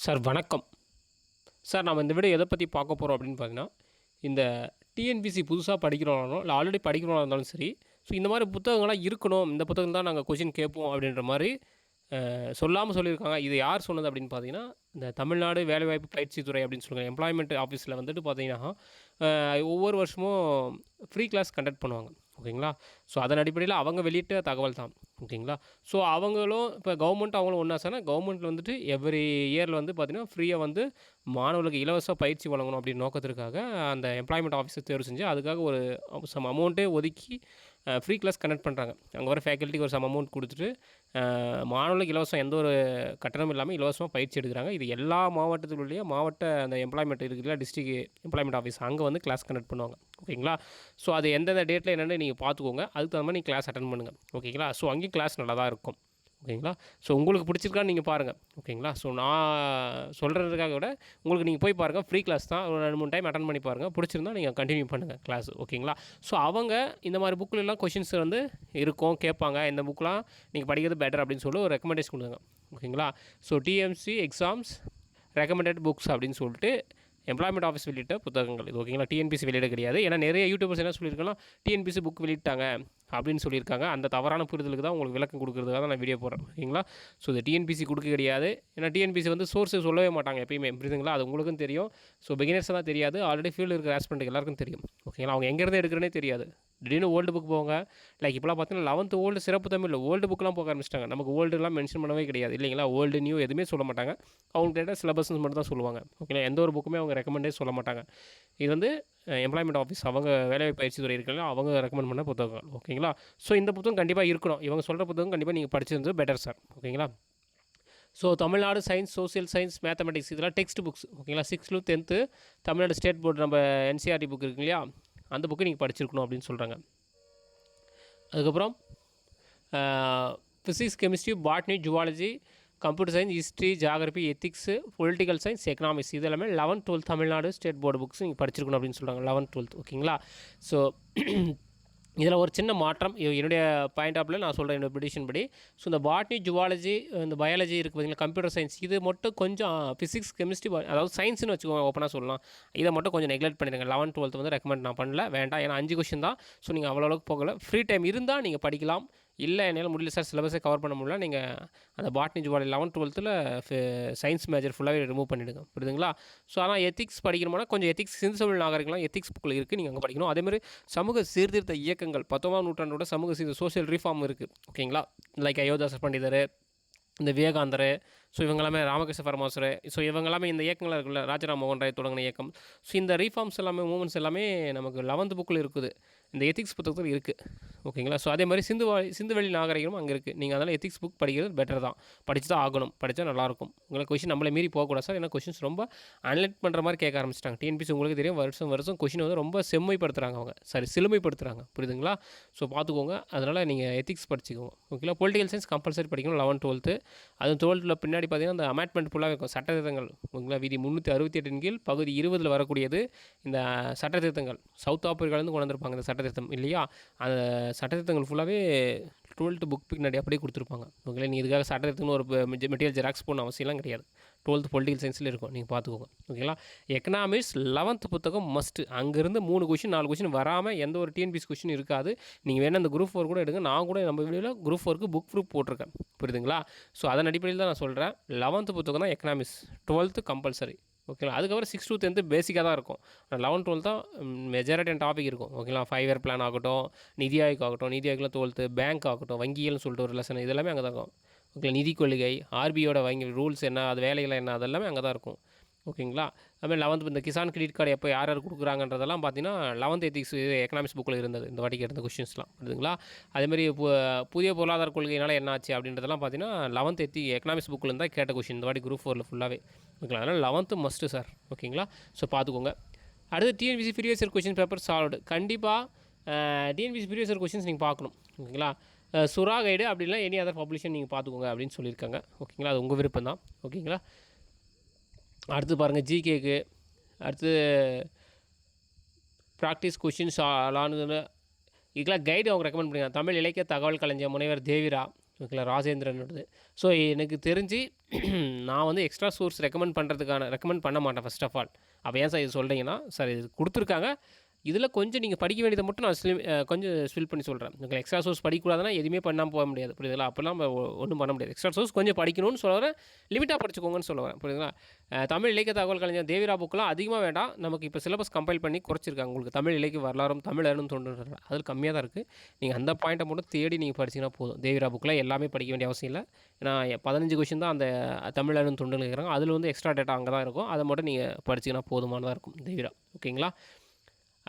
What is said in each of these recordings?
Sir வணக்கம். Sir நம்ம இந்த வீடியோ எதை பற்றி பார்க்க போகிறோம் அப்படின்னு பார்த்தீங்கன்னா இந்த டிஎன்பிசி புதுசாக படிக்கிறோம்னாலும் இல்லை ஆல்ரெடி படிக்கிறவங்களா இருந்தாலும் சரி ஸோ இந்த மாதிரி புத்தகங்கள்லாம் இருக்கணும். இந்த புத்தகம் தான் நாங்கள் கொஷின் கேட்போம் அப்படின்ற மாதிரி சொல்லாமல் சொல்லியிருக்காங்க. இது யார் சொன்னது அப்படின்னு பார்த்தீங்கன்னா இந்த தமிழ்நாடு வேலைவாய்ப்பு பயிற்சித்துறை அப்படின்னு சொல்லுவாங்க. எம்ப்ளாய்மெண்ட் ஆஃபீஸில் வந்துட்டு பார்த்தீங்கன்னா ஒவ்வொரு வருஷமும் ஃப்ரீ கிளாஸ் கண்டக்ட் பண்ணுவாங்க. ஓகேங்களா? ஸோ அதன் அடிப்படையில் அவங்க வெளியிட்ட தகவல் தான் ஓகேங்களா? ஸோ அவங்களும் இப்போ கவர்மெண்ட் அவங்களும் ஒன்றா சார் கவர்மெண்ட்டில் வந்துட்டு எவ்ரி இயரில் வந்து பார்த்திங்கன்னா ஃப்ரீயாக வந்து மாணவர்களுக்கு இலவச பயிற்சி வழங்கணும் அப்படின்னு நோக்கத்திற்காக அந்த எம்ப்ளாய்மெண்ட் ஆஃபீஸை தேர்வு செஞ்சு அதுக்காக ஒரு சம் அமௌண்ட்டே ஒதுக்கி ஃப்ரீ கிளாஸ் கனெக்ட் பண்ணுறாங்க அங்கே வர ஃபேக்கல்ட்டிக்கு ஒரு சம் அமௌண்ட் கொடுத்துட்டு மாணவர்களுக்கு இலவசம் எந்த ஒரு கட்டணம் இல்லாமல் இலவசமாக பயிற்சி எடுக்கிறாங்க. இது எல்லா மாவட்டத்திலுடைய மாவட்ட அந்த எம்ப்ளாய்மெண்ட் இருக்குல்ல டிஸ்ட்ரிக்ட் எம்ப்ளாய்மெண்ட் ஆஃபீஸ் அங்கே வந்து கிளாஸ் கனெக்ட் பண்ணுவாங்க. ஓகேங்களா? ஸோ அது எந்தெந்த டேட்டில் என்னென்னு நீங்கள் பார்த்துக்கோங்க. அதுக்கு தகுந்த மாதிரி நீங்கள் கிளாஸ் அட்டன் பண்ணுங்கள் ஓகேங்களா? ஸோ அங்கேயும் கிளாஸ் நல்லா தான் இருக்கும். ஓகேங்களா? ஸோ உங்களுக்கு பிடிச்சிருக்கான்னு நீங்கள் பாருங்கள் ஓகேங்களா? ஸோ நான் சொல்கிறதுக்காக விட உங்களுக்கு நீங்கள் போய் பாருங்கள் ஃப்ரீ கிளாஸ் தான். ஒரு ரெண்டு மூணு டைம் அட்டன் பண்ணி பாருங்கள் பிடிச்சிருந்தா நீங்கள் கண்டினியூ பண்ணுங்கள் கிளாஸ் ஓகேங்களா? ஸோ அவங்க இந்த மாதிரி புக்கிலலாம் கொஷின்ஸ் வந்து இருக்கும் கேட்பாங்க. இந்த புக்கெலாம் நீங்கள் படிக்கிறது பெட்டர் அப்படின்னு சொல்லி ஒரு ரெக்கமெண்டேஷன் கொடுங்க. ஓகேங்களா? So TMC exams recommended books அப்படின்னு சொல்லிட்டு எம்ப்ளாய்மெண்ட் ஆஃபீஸ் வெளியிட்ட புத்தகங்கள். இது ஓகேங்களா? டிஎன்பிசி வெளியிட கிடையாது. ஏன்னா நிறைய யூடியூபர்ஸ் என்ன சொல்லியிருக்காங்கன்னா டிஎன்பிசி புக் வெளியிட்டாங்க அப்படின்னு சொல்லியிருக்காங்க. அந்த தவறான புரிதலுக்கு தான் உங்களுக்கு விளக்கம் கொடுக்குறதுக்காக தான் நான் வீடியோ போடுறேன். ஓகேங்களா? ஸோ இது டிஎன்பிசி கொடுக்க கிடையாது. ஏன்னா டிஎன்பிசி வந்து சோர்ஸ் சொல்லவே மாட்டாங்க எப்பயுமே. புரியுதுங்களா? அது உங்களுக்கும் தெரியும். ஸோ பிகினர்ஸ் தான் தெரியாது. ஆல்ரெடி ஃபீல்டு இருக்கிற ஆஸ்பெண்ட்டுக்கு எல்லாருக்கும் தெரியும். ஓகேங்களா? அவங்க எங்கேருந்து எடுக்கிறனே தெரியாது. திடீர்னு ஓல்டு புக் போங்க. லைக் இப்போலாம் பார்த்தீங்கன்னா லெவன்த்து ஓல்டு சிறப்பு தமிழ் ஓல்டு புக்லாம் போக ஆரம்பிச்சிட்டாங்க. நமக்கு ஓல்டுலாம் மென்ஷன் பண்ணவே கிடையாது. இல்லைங்களா? ஓல்டு நியூ எதுவுமே சொல்ல மாட்டாங்க. அவங்க கேட்டால் சிலபஸ் மட்டும் தான் சொல்லுவாங்க ஓகேங்களா எந்த ஒரு புக்குமே அவங்க ரெக்கமெண்டே சொல்ல மாட்டாங்க. இது வந்து எம்ப்ளாய்மெண்ட் ஆஃபீஸ் அவங்க வேலைவாய்ப்பு பயிற்சி துறை இருக்கலாம் அவங்க ரெக்கமெண்ட் பண்ண புத்தகங்கள். ஓகேங்களா ஸோ இந்த புத்தகம் கண்டிப்பாக இருக்கணும். இவங்க சொல்கிற புத்தகம் கண்டிப்பாக நீங்கள் படிச்சிருந்தது பெட்டர் சார் ஓகேங்களா so Tamil Nadu science social science mathematics இதெல்லாம் டெக்ஸ்ட் புக்ஸ் ஓகேங்களா sixth tenth Tamil Nadu state board நம்ம என்சிஆர்டி புக் இருக்கு இல்லையா? அந்த புக்கு நீங்கள் படிச்சிருக்கணும் அப்படின்னு சொல்கிறாங்க. அதுக்கப்புறம் physics chemistry botany zoology computer science history geography ethics political science economics இது எல்லாமே eleventh twelfth Tamil Nadu state board books நீங்கள் படிச்சிருக்கணும் அப்படின்னு சொல்கிறாங்க. லெவன்த் டுவெல்த் ஓகேங்களா ஸோ இதில் ஒரு சின்ன மாற்றம். என்னுடைய பாயிண்ட் ஆஃப்ல நான் சொல்கிறேன் என்னோட ப்ரிடிஷன் படி. ஸோ இந்த பாட்னி ஜுவாலஜி இந்த பயாலஜி இருக்குது பார்த்தீங்களா கம்ப்யூட்டர் சயின்ஸ் இது மட்டும் கொஞ்சம் ஃபிசிக்ஸ் கெமிஸ்ட்ரி அதாவது சயின்ஸ்னு வச்சுக்கோங்க ஓப்பனாக சொல்லலாம். இதை மட்டும் கொஞ்சம் நெக்லெக்ட் பண்ணிடுங்க. லெவன்த் டுவெல்த் வந்து ரெக்கமெண்ட் நான் பண்ணல வேண்டாம். ஏன்னா அஞ்சு கொஷின் தான். ஸோ நீங்கள் அவ்வளோ அளவுக்கு போகல. ஃப்ரீ டைம் இருந்தால் நீங்கள் படிக்கலாம். இல்லை என்னால் முடியல சார் சிலபஸை கவர் பண்ண முடியல. நீங்கள் அந்த பாட்னி ஜுவாலி லெவன்த் டுவெல்த்தில் சயின்ஸ் மேஜர் ஃபுல்லாகவே ரிமூவ் பண்ணிவிடுங்க புரியுதுங்களா? ஸோ ஆனால் எத்திக்ஸ் படிக்கணும்னா கொஞ்சம் எத்திக்ஸ் சிந்து தமிழ் நாகரிகம்லாம் எத்திக்ஸ் புக்கில் இருக்குது நீங்கள் அங்கே படிக்கணும். அதேமாதிரி சமூக சீர்திருத்த இயக்கங்கள் பத்தொம்பதாம் நூற்றாண்டோட சமூக சீர்திருத்த சோஷியல் ரீஃபார்ம் இருக்குது ஓகேங்களா? லைக் அயோத்தாசர் பண்டிதர் இந்த விவேகாந்தர் ஸோ இவங்கெல்லாமே ராமகிருஷ்ண பரமாசுர ஸோ இவங்கெல்லாமே இந்த இயக்கங்கள் இருக்குல்ல ராஜராம் மோகன் ராய் தொடங்கின இயக்கம். ஸோ இந்த ரீஃபார்ம்ஸ் எல்லாமே மூமெண்ட்ஸ் எல்லாமே நமக்கு லெவன்த் புக்கில் இருக்குது. இந்த எத்திக்ஸ் புத்தகத்தில் இருக்குது ஓகேங்களா ஸோ அதே மாதிரி சிந்து சிந்துவெளி நாகரிகமும் அங்கே இருக்குது நீங்கள் அதனால் எத்திக்ஸ் புக் படிக்கிறது பெட்டர் தான். படித்து தான் ஆகணும். படித்தா நல்லாயிருக்கும். உங்களை கொஷின் நம்மளை மீறி போகக்கூடாது சார். ஏன்னா கொஷின்ஸ் ரொம்ப அனலைட் பண்ணுற மாதிரி கேட்க ஆரம்பிச்சிட்டாங்க. டிஎன்பிசி உங்களுக்கு தெரியும். வருஷம் வருஷம் கொஷின் வந்து ரொம்ப செம்மைப்படுத்துகிறாங்க அவங்க. சாரி சிலுமைப்படுத்துகிறாங்க புரியுதுங்களா? ஸோ பார்த்துக்கோங்க. அதனால் நீங்கள் எத்திக்ஸ் படிச்சுக்கோங்க. ஓகேங்களா பொலிட்டிக்கல் சயின்ஸ் கம்பல்சரி படிக்கணும். லெவன் டுவெல்த்து அதுவும் டுவெல்த்தில் பின்னாடி பார்த்தீங்கன்னா அந்த அமெண்ட்மெண்ட் ஃபுல்லாக இருக்கும். சட்டத்திட்டங்கள் ஓகேங்களா விதி முந்நூற்றி அறுபத்தி எட்டின் கீழ் பகுதி இருபதில் வரக்கூடியது இந்த சட்டத்திட்டங்கள் சவுத் ஆப்பிரிக்காலேருந்து கொண்டு வந்திருப்பாங்க இந்த சட்டத்திருத்தம் இல்லையா? அந்த சட்டத்திருத்தங்கள் ஃபுல்லாகவே டுவெல்த்து புக் பின்னாடி அப்படியே கொடுத்துருப்பாங்க. ஓகேங்களா நீங்கள் இதுக்காக சட்டத்திருத்தம்னு ஒரு மெட்டீரியல் ஜெராக்ஸ் போகணும் அவசியம்லாம் கிடையாது. டுவெல்த் பொலிட்டிக்கல் சயின்ஸில் இருக்கும். நீங்கள் பார்த்துக்கோங்க. ஓகேங்களா எக்கனாமிக்ஸ் லெவன்த் புத்தகம் மஸ்ட்டு அங்கேருந்து மூணு கொஷின் நாலு கொஷின் வராமல் எந்த ஒரு டிஎன்பிசி கொஷின் இருக்காது. நீங்கள் வேணால் அந்த குரூப் ஃபோர் கூட எடுங்க. நான் கூட நம்ம வீடியோவில் குரூப் ஃபோருக்கு புக் ப்ரூப் போட்டிருக்கேன். புரியுதுங்களா? ஸோ அதன் அடிப்படையில் தான் நான் சொல்கிறேன் லெவன்த்து புத்தகம் தான் எக்கனாமிக்ஸ் டுவெல்த்து கம்பல்சரி ஓகேங்களா? அதுக்கப்புறம் சிக்ஸ் டூ டென்த்து பேசிக்காக தான் இருக்கும். லெவன் டுவெல்த் தான் மெஜாரிட்டி டாபிக் இருக்கும். ஓகேங்களா? ஃபைவ் இயர் பிளான் ஆகட்டும் நிதி ஆயோக் ஆகட்டும் நிதி ஆயோக்கில் டுவெல்த்து பேங்க் ஆகட்டும் வங்கிகள்னு சொல்லிட்டு ஒரு லெசன் இதெல்லாமே அங்கே தான் இருக்கும். ஓகே நிதி கொள்கை ஆர்பியோட வங்கி ரூல்ஸ் என்ன அது வேலைகள் என்ன அதெல்லாமே அங்கே தான் இருக்கும். ஓகேங்களா? அதுமாதிரி லெவன்த் இந்த கிசான் கிரெடிட் கார்டு எப்போ யார் யார் கொடுக்குறாங்கன்றதெல்லாம் பார்த்தீங்கன்னா லெவன்த் எத்திக்ஸ் எக்கனாமிக்ஸ் புக்கில் இருந்தது. இந்த வாட்டிக்கு இருந்த கொஷின்ஸ்லாம் புரியுதுங்களா? அதேமாதிரி புதிய பொருளாதார கொள்கையினால் என்ன ஆச்சு அப்படின்றதெல்லாம் பார்த்தீங்கன்னா லெவன்த் எத்தி எக்கனாமிக்ஸ் புக்கில் இருந்தால் கேட்ட கொஷின் இந்த வாட்டி குரூப் ஃபோரில் ஃபுல்லாகவே ஓகேங்களா? அதனால் லெவன்த்து மஸ்ட்டு சார் ஓகேங்களா? ஸோ பார்த்துக்கோங்க. அடுத்து TNPSC previous year question paper solved கண்டிப்பாக டிஎன்பிசி ப்ரீவியஸ் இயர் கொஷின்ஸ் நீங்கள் பார்க்கணும். ஓகேங்களா? அஹ் சுறா கைடு அப்படின்னா எனி அதர் பப்ளிஷன் நீங்கள் பார்த்துக்கோங்க அப்படின்னு சொல்லியிருக்காங்க. ஓகேங்களா? அது உங்கள் விருப்பம் தான் ஓகேங்களா? அடுத்து பாருங்கள் ஜிகேக்கு அடுத்து ப்ராக்டிஸ் கொஷின்ஸ் ஆளானு இதுக்கெல்லாம் கைடு அவங்க ரெக்கமெண்ட் பண்ணிருக்காங்க. தமிழ் இலக்கிய தகவல் கலைஞர் முனைவர் தேவிரா ஓகேங்களா ராஜேந்திரனோடது ஸோ எனக்கு தெரிஞ்சு நான் வந்து எக்ஸ்ட்ரா சோர்ஸ் ரெக்கமெண்ட் பண்ணுறதுக்கான ரெக்கமெண்ட் பண்ண மாட்டேன் ஃபர்ஸ்ட் ஆஃப் ஆல் அப்போ ஏன் சார் இது சொல்கிறீங்கன்னா சார் இது கொடுத்துருக்காங்க. இதில் கொஞ்சம் நீங்கள் படிக்க வேண்டியதை மட்டும் நான் ஸ்லிம் கொஞ்சம் ஸ்பில் பண்ணி சொல்கிறேன் உங்களுக்கு எக்ஸ்ட்ரா சோர்ஸ் படிக்கக்கூடாதுன்னா எதுவுமே பண்ணாமல் போக முடியாது. புரியுதுங்களா? அப்போல்லாம் ஒன்றும் பண்ண முடியாது. எக்ஸ்ட்ரா சோர்ஸ் கொஞ்சம் படிக்கணும்னு சொல்கிறேன் லிமிட்டாக படிச்சுக்கோங்கன்னு சொல்லுவேன் புரியுதுங்களா? தமிழ் இலக்கிய தகவல் கலைஞர் தேவிரா புக்கெலாம் அதிகமாக வேண்டாம். நமக்கு இப்போ சிலபஸ் கம்பைல் பண்ணி குறைச்சிருக்காங்க. உங்களுக்கு தமிழ் இலக்கிய வரலாறும் தமிழர்னு தோன்றுன்ற அதில் கம்மியாக தான் இருக்குது நீங்கள் அந்த பாயிண்ட்டை மட்டும் தேடி நீங்கள் படிச்சிங்கன்னா போதும். தேவிரா புக்கில் எல்லாமே படிக்க வேண்டிய அவசியம் இல்லை. ஏன்னா பதினஞ்சு கொஷின் தான் அந்த தமிழர்னு தொண்டுன்னு இருக்கிறாங்க அதில் வந்து எக்ஸ்ட்ரா டேட்டா அங்கே தான் இருக்கும். அதை மட்டும் நீங்கள் படிச்சிங்கன்னா போதுமானதாக இருக்கும். தேவிரா. ஓகேங்களா?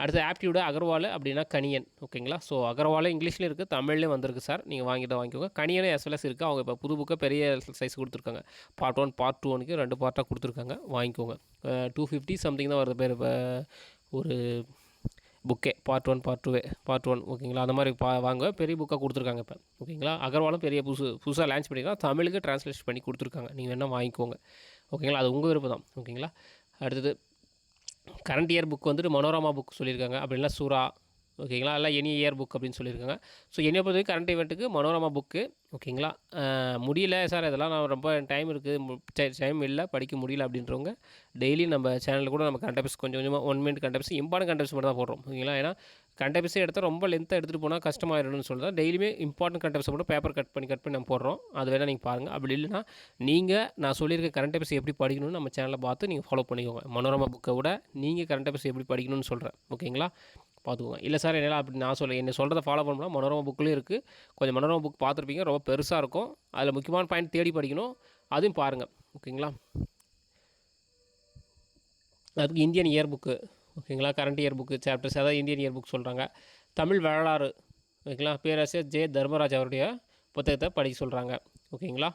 அடுத்து ஆப்டியூடு அகர்வால் அப்படின்னா கணியன் ஓகேங்களா? ஸோ அகர்வால் இங்கிலீஷ்லேயும் இருக்குது தமிழ்லேயும் வந்திருக்கு சார். நீங்கள் வாங்கிட்டு வாங்கிக்கோங்க. கனியனும் எஸ் வெல் இருக்குது அவங்க இப்போ புது புக்கை பெரிய சைஸ் கொடுத்துருக்காங்க. பார்ட் ஒன் பார்ட் டூ ஒனுக்கு ரெண்டு பார்ட்டாக கொடுத்துருக்காங்க. வாங்கிக்கோங்க. டூ ஃபிஃப்டி சம்திங் தான் வருது பேர். இப்போ ஒரு புக்கே பார்ட் ஒன் பார்ட் டூவே பார்ட் ஒன் ஓகேங்களா? அந்த மாதிரி பா வாங்க. பெரிய புக்காக கொடுத்துருக்காங்க இப்போ. ஓகேங்களா? அகர்வாலும் பெரிய புதுசு புதுசாக லான்ச் பண்ணிக்கலாம் தமிழுக்கு ட்ரான்ஸ்லேஷன் பண்ணி கொடுத்துருக்காங்க. நீங்கள் வேணால் வாங்கிக்கோங்க. ஓகேங்களா? அது உங்கள் விருப்பம் தான் ஓகேங்களா? அடுத்தது கரண்ட் இயர் புக் வந்துட்டு மனோரமா புக் சொல்லியிருக்காங்க. அப்படின்லாம் சூரா ஓகேங்களா எல்லாம் எனி இயர் புக் அப்படின்னு சொல்லியிருக்காங்க. ஸோ என்னை பொறுத்தவரைக்கும் கரண்ட் ஈவெண்ட்டுக்கு மனோரமா புக்கு ஓகேங்களா முடியல சார் இதெல்லாம் நான் ரொம்ப டைம் இருக்குது டைம் இல்லை. படிக்க முடியல அப்படின்றவங்க டெய்லி நம்ம சேனலில் கூட நம்ம கண்டபிஸ் கொஞ்சம் கொஞ்சமாக ஒன் மினிட் கண்டபிஸ் இம்பார்ட்டன்ட் கண்டபிஸ் மட்டும் தான் போடுறோம். ஓகேங்களா ஏன்னா கண்டபிஸே எடுத்தால் ரொம்ப லென்த்தாக எடுத்துகிட்டு போனால் கஷ்டமாயிடும்னு சொல்லி தான் டெய்லியுமே இம்பார்ட்டன்ட் கண்டபிஸை மட்டும் பேப்பர் கட் பண்ணி கட் பண்ணி நம்ம போடுறோம். அது வேணால் நீங்கள் பாருங்கள் அப்படி இல்லைன்னா நீங்கள் நான் சொல்லியிருக்க கரண்ட் அஃபேர்ஸ் எப்படி படிக்கணும்னு நம்ம சேனலில் பார்த்து நீங்கள் ஃபாலோ பண்ணிக்கோங்க. மனோரமா புக்கை விட நீங்கள் கரண்ட் அஃபேர்ஸ் எப்படி படிக்கணும்னு சொல்கிறேன் ஓகேங்களா பார்த்துக்கோங்க. இல்லை சார் என்னால் அப்படி நான் சொல்ல என்ன சொல்கிறத ஃபாலோ பண்ணலாம் மனோரமா புக்லேயும் இருக்குது கொஞ்சம் மனோரமா புக் பார்த்துருப்பீங்க. ரொம்ப பெருசாக இருக்கும். அதில் முக்கியமான பாயிண்ட் தேடி படிக்கணும். அதையும் பாருங்கள் ஓகேங்களா அதுக்கு இந்தியன் இயர் புக்கு ஓகேங்களா? கரண்ட் இயர் புக்கு சாப்டர்ஸ் அதாவது இந்தியன் இயர் புக் சொல்கிறாங்க தமிழ் வரலாறு ஓகேங்களா? பேராசிரியர் ஜே தர்மராஜ் அவருடைய புத்தகத்தை படிக்க சொல்கிறாங்க ஓகேங்களா?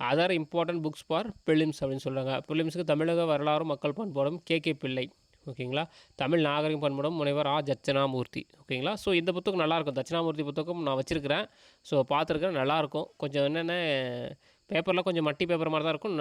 Other important books for prelims அப்படின்னு சொல்கிறாங்க பிலிம்ஸுக்கு தமிழக வரலாறு மக்கள் பண்பாடும் கே. கே. பிள்ளை ஓகேங்களா? தமிழ் நாகரிகம் பண்பாடும் முனைவர் ஆ. தட்சிணாமூர்த்தி ஓகேங்களா? ஸோ இந்த புத்தகம் நல்லாயிருக்கும். தட்சிணாமூர்த்தி புத்தகம் நான் வச்சுருக்கிறேன். ஸோ பார்த்துருக்கேன் நல்லாயிருக்கும். கொஞ்சம் என்னென்ன பேப்பர்லாம் கொஞ்சம் மட்டி பேப்பர் மாதிரி தான் இருக்கும்.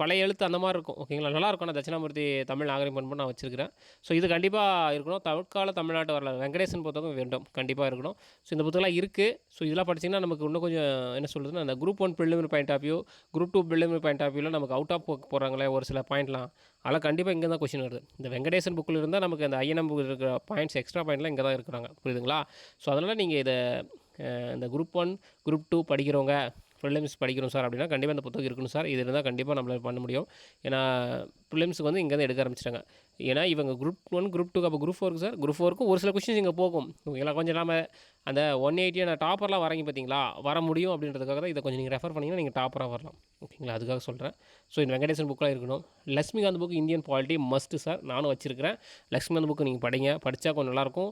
பழைய எழுத்து அந்த மாதிரி இருக்கும். ஓகேங்களா? நல்லாயிருக்கும் நான் தட்சிணாமூர்த்தி தமிழ் நாகரிகம் பண்பு நான் வச்சிருக்கிறேன். ஸோ இது கண்டிப்பாக இருக்கணும். தற்கால தமிழ்நாட்டு வரலாறு. வெங்கடேசன் புத்தகம் வேண்டும். கண்டிப்பாக இருக்கணும். ஸோ இந்த புத்தகம்லாம் இருக்குது ஸோ இதெல்லாம் படிச்சிங்கன்னா நமக்கு இன்னும் கொஞ்சம் என்ன சொல்கிறதுன்னா அந்த group one preliminary point of view group two preliminary point of வியூவில் நமக்கு அவுட் ஆஃப் போகிறாங்களே ஒரு சில பாயிண்ட்லாம் அதெல்லாம் கண்டிப்பாக இங்கே தான் கொஷின் வருது. இந்த வெங்கடேசன் புக்கில் இருந்தால் நமக்கு அந்த ஐஎன்எம் இருக்கிற பாயிண்ட்ஸ் எக்ஸ்ட்ரா பாயிண்ட்லாம் இங்கே தான் இருக்கிறாங்க. புரியுதுங்களா? ஸோ அதனால் நீங்கள் இதை இந்த குரூப் ஒன் குரூப் டூ படிக்கிறவங்க ப்ரிலிம்ஸ் படிக்கிறோம் சார் அப்படின்னா கண்டிப்பாக அந்த புத்தகம் இருக்கணும் சார். இது இருந்தால் கண்டிப்பாக நம்மளால் பண்ண முடியும். ஏன்னா ப்ரிலிம்ஸுக்கு வந்து இங்கேருந்து எடுக்க ஆரம்பிச்சிட்டாங்க. ஏன்னா இவங்க குரூப் ஒன் குரூப் டூ அப்போ குரூப் ஃபோருக்கு சார் குரூப் ஃபோருக்கும் ஒரு சில கொஷின்ஸ் இங்கே போகும். ஓகேங்களா கொஞ்சம் நாம அந்த ஒன் எயிட்டியான டாப்பர்லாம் வரீங்க பார்த்தீங்களா வர முடியும் அப்படின்றதுக்காக தான் இதை கொஞ்சம் நீங்கள் ரெஃபர் பண்ணிங்கன்னா நீங்கள் டாப்பராக வரலாம். ஓகேங்களா? அதுக்காக சொல்கிறேன் ஸோ இந்த வெங்கடேசன் புக்கெலாம் இருக்கணும். Laxmikanth book Indian polity must sir நானும் வச்சிருக்கிறேன். லக்ஷ்மிகாந்த் புக்கு நீங்கள் படிங்க. படித்தா கொஞ்சம் நல்லாயிருக்கும்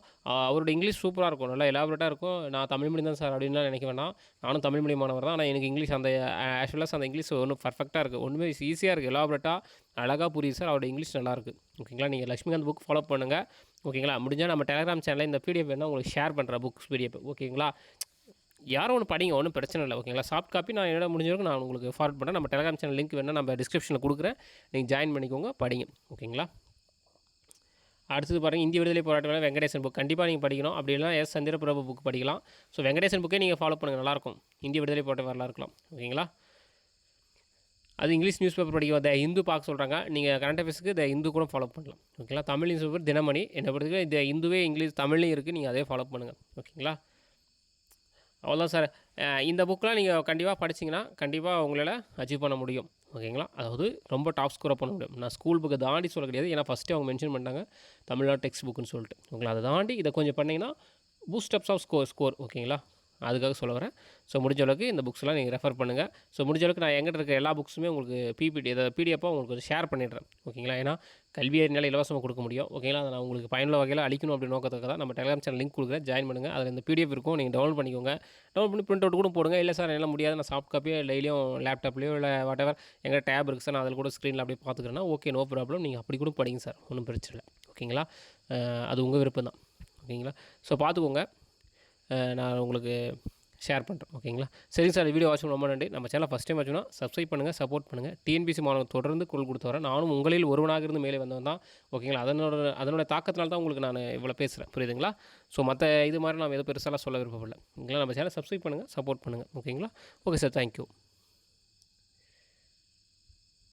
அவரோட இங்கிலீஷ் சூப்பராக இருக்கும். நல்லா எலாபரேட்டாக இருக்கும். நான் தமிழ் மீடியம் தான் சார் அப்படின்லாம் நினைக்க வேண்டாம் நானும் தமிழ் மீடியம் மாணவர் தான். ஆனால் எனக்கு இங்கிலீஷ் அந்த ஆக்சுவலாக அந்த இங்கிலீஷ் ஒன்றும் பர்ஃபெக்டாக இருக்குது ஒன்றுமே ஈஸியாக இருக்குது எலாபரேட்டாக அழகாக புரியுது சார். அவரோட இங்கிலீஷ் நல்லாயிருக்கு ஓகேங்களா? நீங்கள் லக்ஷ்மிகாந்த் புக் ஃபாலோ பண்ணுங்கள் ஓகேங்களா? முடிஞ்சால் நம்ம டெலிகிராம் சேனலில் இந்த பிடிஎஃப் வேணால் உங்களுக்கு ஷேர் பண்ணுறேன் புக்ஸ் பிடிஎஃப் ஓகேங்களா? யாரும் ஒன்று படிங்க ஒன்றும் பிரச்சனை இல்லை. ஓகேங்களா? சாஃப்ட் காப்பி நான் என்னோட முடிஞ்சவரைக்கும் நான் உங்களுக்கு ஃபார்வர்ட் பண்ணுறேன் நம்ம டெலிகிராம் சேனல் லிங்க் வேணால் நம்ம டிஸ்கிரிப்ஷனில் கொடுக்குறேன். நீங்கள் ஜாயின் பண்ணிக்கோங்க படிங்க. ஓகேங்களா? அடுத்தது பாருங்கள் இந்திய விடுதலை போராட்ட வெங்கடேசன் புக் கண்டிப்பாக நீங்கள் படிக்கணும். அப்படி இல்லைனா எஸ் சந்திரபிரபு புக் படிக்கலாம். ஸோ வெங்கடேசன் புக்கே நீங்கள் ஃபாலோ பண்ணுங்கள் நல்லாயிருக்கும் இந்திய விடுதலை போராட்ட வரலாறு இருக்கலாம். ஓகேங்களா? அது இங்கிலீஷ் நியூஸ் பேப்பர் படிக்க த இந்து பார்க்க சொல்கிறாங்க நீங்கள் கரண்ட் அஃபேர்ஸுக்கு த இந்து கூட ஃபாலோ பண்ணலாம். ஓகேங்களா? Tamil newspaper Dinamani. என்னை பொறுத்தவரைக்கும் இந்த இந்துவே இங்கிலீஷ் தமிழ்லையும் இருக்குது நீங்கள் அதே ஃபாலோ பண்ணுங்கள் ஓகேங்களா? அவ்வளோதான் சார் இந்த புக்கெலாம் நீங்கள் கண்டிப்பாக படிச்சிங்கன்னா கண்டிப்பாக உங்களால் அச்சீவ் பண்ண முடியும். ஓகேங்களா? அதாவது ரொம்ப டாப் ஸ்கோர் பண்ண முடியும். நான் ஸ்கூல் புக்கை தாண்டி சொல்ல கிடையாது. ஏன்னா ஃபஸ்ட்டு அவங்க மென்ஷன் பண்ணிட்டாங்க. தமிழ்நாடு டெக்ஸ்ட் புக்குன்னு சொல்லிட்டு. ஓகேங்களா? அதை தாண்டி இதை கொஞ்சம் பண்ணிங்கன்னா boost ups of score score ஓகேங்களா? அதுக்காக சொல்ல வரேன். ஸோ முடிஞ்ச அளவுக்கு இந்த புக்ஸ்லாம் நீங்கள் ரெஃபர் பண்ணுங்கள் ஸோ முடிஞ்ச அளவுக்கு நான் எங்கிட்ட இருக்க எல்லா புக்ஸுமே உங்களுக்கு பிபிடி அதை பிடிஎஃபாக உங்களுக்கு ஷேர் பண்ணிடுறேன். ஓகேங்களா? ஏன்னா கல்வி அறிஞால் இலவசமாக கொடுக்க முடியும். ஓகேங்களா? அதை நான் உங்களுக்கு பயனுள்ள வகையில் அழிக்கணும் அப்படின்னு நோக்கத்துக்கு தான் நம்ம டெலிகிராம் சேனல் லிங்க் கொடுக்குறேன். ஜாயின் பண்ணுங்கள் அதில் இந்த பிடிஎஃப் இருக்கும். நீங்கள் டவுன்லோட் பண்ணிக்கோங்க. டவுன்லோட் பண்ணி பிரிண்ட் அவுட் கூட போடுங்க. இல்லை சார் என்னால் முடியாது. நான் சாஃப்ட் காப்பியோ டெய்லியும் லேப்டாப்லேயோ இல்லை வாட் எவர் எங்கள் டேப் இருக்குது சார் நான் அதில் கூட ஸ்க்ரீனில் அப்படியே பார்த்துக்கிறேன்னா ஓகே நோ ப்ராப்ளம் நீங்கள் அப்படி கூட படிங்க சார் ஒன்றும் பிரச்சனை இல்லை. ஓகேங்களா? அது உங்கள் விருப்பம் தான் ஓகேங்களா? ஸோ பார்த்துக்கோங்க. நான் உங்களுக்கு ஷேர் பண்ணுறேன் ஓகேங்களா? சரிங்க சார் வீடியோ வாட்ச் ரொம்ப நன்றி. நம்ம சேனல் ஃபஸ்ட் டைம் வச்சுனா சப்ஸ்கிரைப் பண்ணுங்கள் சப்போர்ட் பண்ணுங்கள் டிஎன்பிசி மாணவர் தொடர்ந்து குரல் கொடுத்து வரேன். நானும் உங்களில் ஒருவனாக இருந்து மேலே வந்தவன் தான் ஓகேங்களா? அதனோட அதனோட தாக்கத்தினால தான் உங்களுக்கு நான் இவ்வளோ பேசுகிறேன் புரியுதுங்களா? ஸோ மற்ற இது மாதிரி நான் எதுவும் பெருசாலாம் சொல்ல விருப்பப்படல ஓகேங்களா நம்ம சேனல் சப்ஸ்கிரைப் பண்ணுங்கள் சப்போர்ட் பண்ணுங்கள் ஓகேங்களா? Okay sir thank you